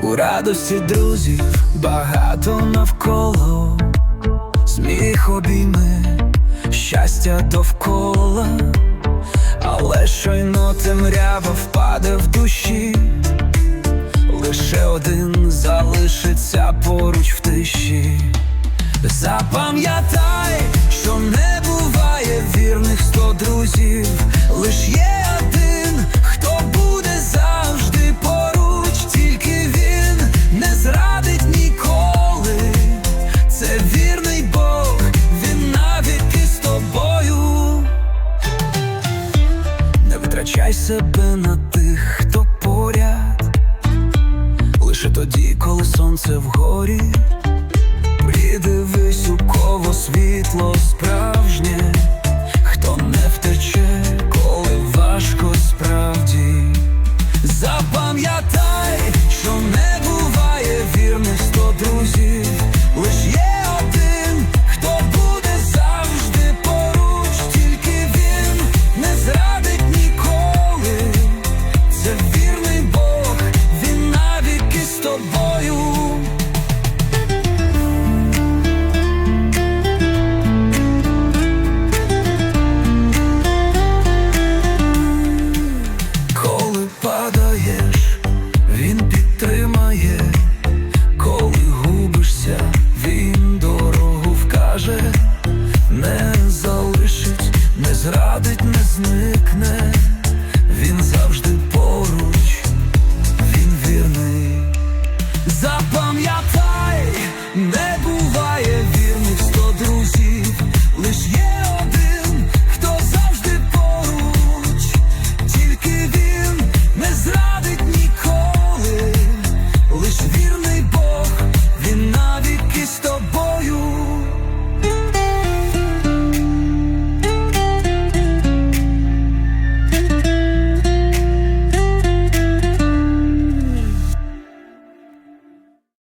радості друзів багато навколо, сміх обійми, щастя довкола, але щойно темрява впаде в душі, лише один залишиться поруч в тиші. Запам'ятай, що не буває вірних сто друзів, лиш є Не витрачай себе на тих, хто поряд, лише тоді, коли сонце вгорі. Придивись у кого світло справжнє, хто не втече, коли важко справді. Запам'ятай, що не буває вірних сто друзів, зрадить, не знищить.